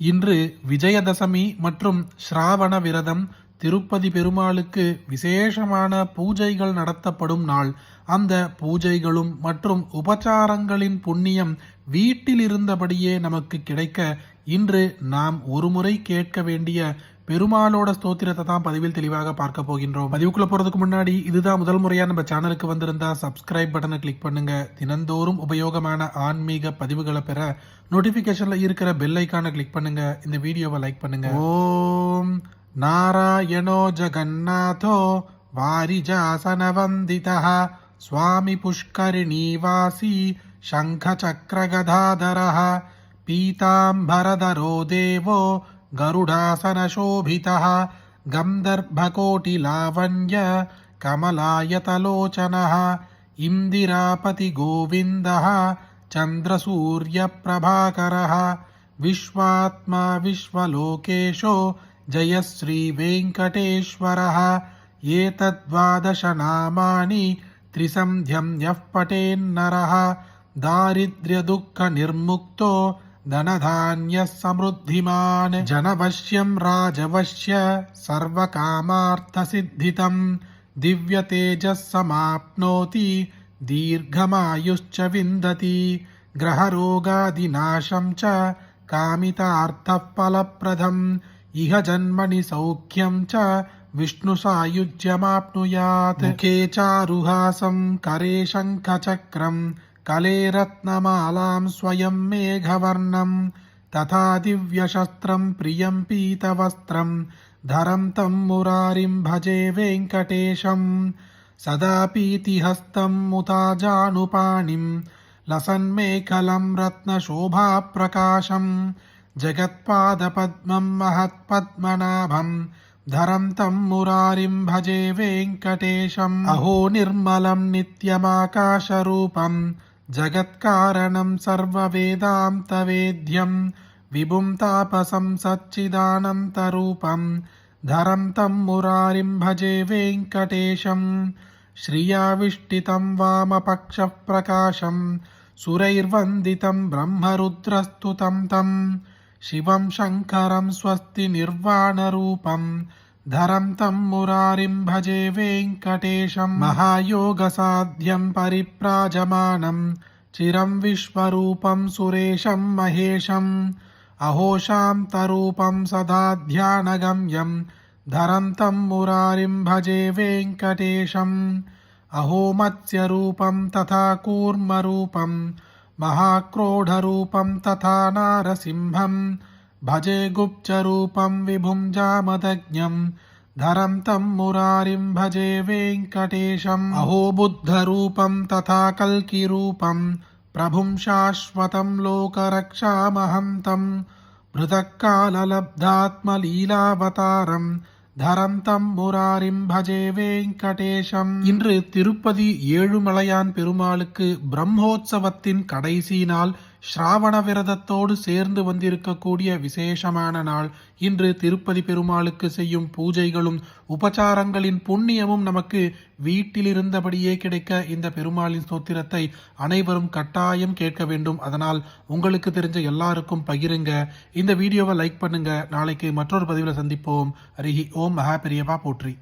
இன்று விஜயதசமி மற்றும் ஸ்ராவண விரதம் திருப்பதி பெருமாளுக்கு விசேஷமான பூஜைகள் நடத்தப்படும் நாள். அந்த பூஜைகளும் மற்றும் உபச்சாரங்களின் புண்ணியம் வீட்டில் இருந்தபடியே நமக்கு கிடைக்க இன்று நாம் ஒருமுறை கேட்க வேண்டிய பெருமாளோட ஸ்தோத்திரத்தை தான் பதிவில் தெளிவாக பார்க்க போகின்றோம். பதிவுக்குள்ள போறதுக்கு முன்னாடி இதுதான் முதல் முறையா நம்ம சேனலுக்கு வந்திருந்தா சப்ஸ்கிரைப் பட்டனை கிளிக் பண்ணுங்க. தினந்தோறும் உபயோகமான ஆன்மீக பதிவுகளை பெற நோட்டிபிகேஷன்ல இருக்கிற பெல் ஐக்கான கிளிக் பண்ணுங்க. இந்த வீடியோவை லைக் பண்ணுங்க. ஓம் நாராயணோ ஜகநாதோ வாரிஜாசன வந்திதா சுவாமி புஷ்கரிணி வாசி சங்க சக்கர கதாதர பீதாம்பரதரோ தேவோ गरुडासनशोभितः गन्धर्भकोटिलावण्य कमलायतलोचनः इन्दिरापतिगोविन्दः चन्द्रसूर्यप्रभाकरः विश्वात्मा विश्वलोकेशो जयः श्रीवेङ्कटेश्वरः एतद्वादशनामानि त्रिसन्ध्यं यः पठेन्नरः दारिद्र्यदुःखनिर्मुक्तो धनधान्यः समृद्धिमान् जनवश्यं राजवश्य सर्वकामार्थसिद्धितं दिव्यतेजः समाप्नोति दीर्घमायुश्च विन्दति ग्रहरोगादिनाशं च कामितार्थः फलप्रदम् इह जन्मनि सौख्यं च विष्णुसायुज्यमाप्नुयात् मुखे चारुहासं करे शङ्खचक्रं कले रत्नमालां स्वयं मेघवर्णं तथा दिव्यशस्त्रं प्रियं पीतवस्त्रं धरं तं मुरारिं भजे वेङ्कटेशम् सदा पीतिहस्तं मुताजानुपाणिं लसन्मेखलं रत्नशोभाप्रकाशम् जगत्पादपद्मं महत्पद्मनाभं धरं तं मुरारिं भजे वेङ्कटेशम् अहो निर्मलं नित्यमाकाशरूपं जगत्कारणं सर्ववेदान्तवेद्यं विभुं तापसं सच्चिदानन्तरूपं धरं तं मुरारिं भजे वेङ्कटेशम् श्रियाविष्टितं वामपक्षः प्रकाशं सुरैर्वन्दितं ब्रह्मरुद्रस्तुतं तं शिवं शङ्करं स्वस्ति निर्वाणरूपं धरं तं मुरारिं भजे वेङ्कटेशं महायोगसाध्यं परिप्राजमानं चिरं विश्वरूपं सुरेशं महेशम् अहोशान्तरूपं सदा ध्यानगम्यं धरं तं मुरारिं भजे वेङ्कटेशम् अहो मत्स्यरूपं तथा कूर्मरूपं महाक्रोढरूपं तथा नारसिंहं भजे गुप्तरूपं विभुं जामदज्ञं धरं तं मुरारिं भजे वेङ्कटेशम् अहो बुद्धरूपं तथा कल्किरूपं प्रभुं शाश्वतं लोकरक्षामहं तं पृथक्काललब्धात्मलीलावतारम् தரம் தம் முராரிம் பஜே வெங்கடேஷம் இன்று திருப்பதி ஏழுமலையான் பெருமாளுக்கு பிரம்மோற்சவத்தின் கடைசி நாள் ஸ்ராவண விரதத்தோடு சேர்ந்து வந்திருக்கக்கூடிய விசேஷமான நாள். இன்று திருப்பதி பெருமாளுக்கு செய்யும் பூஜைகளும் உபச்சாரங்களின் புண்ணியமும் நமக்கு வீட்டில் இருந்தபடியே கிடைக்க இந்த பெருமாளின் ஸ்தோத்திரத்தை அனைவரும் கட்டாயம் கேட்க வேண்டும். அதனால் உங்களுக்கு தெரிஞ்ச எல்லாருக்கும் பகிருங்க. இந்த வீடியோவை லைக் பண்ணுங்க. நாளைக்கு மற்றொரு பதிவில் சந்திப்போம். அருகி ஓம் மகா பெரியவா போற்றி.